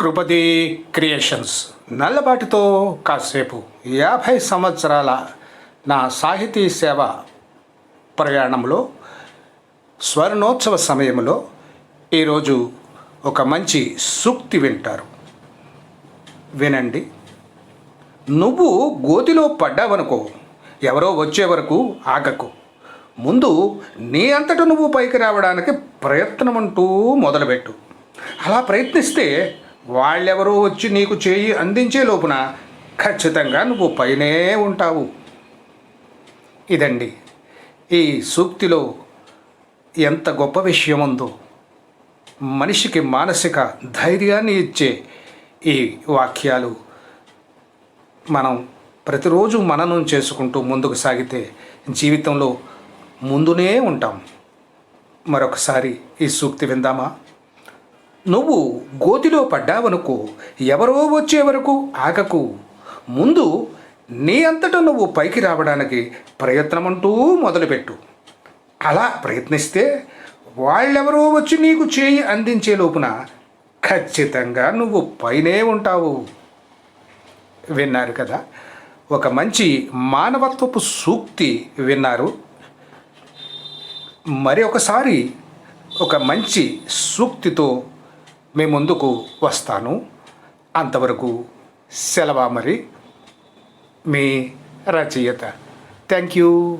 కృపది creations. నల్లబాటితో కాసేపు యాభై సంవత్సరాల నా సాహితీ సేవ ప్రయాణంలో స్వర్ణోత్సవ సమయంలో ఈరోజు ఒక మంచి సూక్తి వింటారు. వినండి. నువ్వు గోతిలో పడ్డావనుకో ఎవరో వచ్చే వరకు ఆగకు. ముందు నీ అంతట నువ్వు పైకి రావడానికి ప్రయత్నం అంటూ మొదలుపెట్టు. అలా ప్రయత్నిస్తే వాళ్ళెవరో వచ్చి నీకు చేయి అందించే లోపున ఖచ్చితంగా నువ్వు పైనే ఉంటావు. ఇదండి. ఈ సూక్తిలో ఎంత గొప్ప విషయం ఉందో మనిషికి మానసిక ధైర్యాన్ని ఇచ్చే ఈ వాక్యాలు మనం ప్రతిరోజు మననం చేసుకుంటూ ముందుకు సాగితే జీవితంలో ముందునే ఉంటాం. మరొకసారి ఈ సూక్తి విందామా? నువ్వు గోతిలో పడ్డావనుకో ఎవరో వచ్చే వరకు ఆకకు ముందు నీ అంతటా నువ్వు పైకి రావడానికి ప్రయత్నమంటూ మొదలుపెట్టు. అలా ప్రయత్నిస్తే వాళ్ళెవరో వచ్చి నీకు చేయి అందించే లోపున ఖచ్చితంగా నువ్వు పైనే ఉంటావు. విన్నారు కదా? ఒక మంచి మానవత్వపు సూక్తి విన్నారు. మరి ఒకసారి ఒక మంచి సూక్తితో మీ ముందుకు వస్తాను. అంతవరకు సెలవా మరి? మీ రచయిత. Thank you.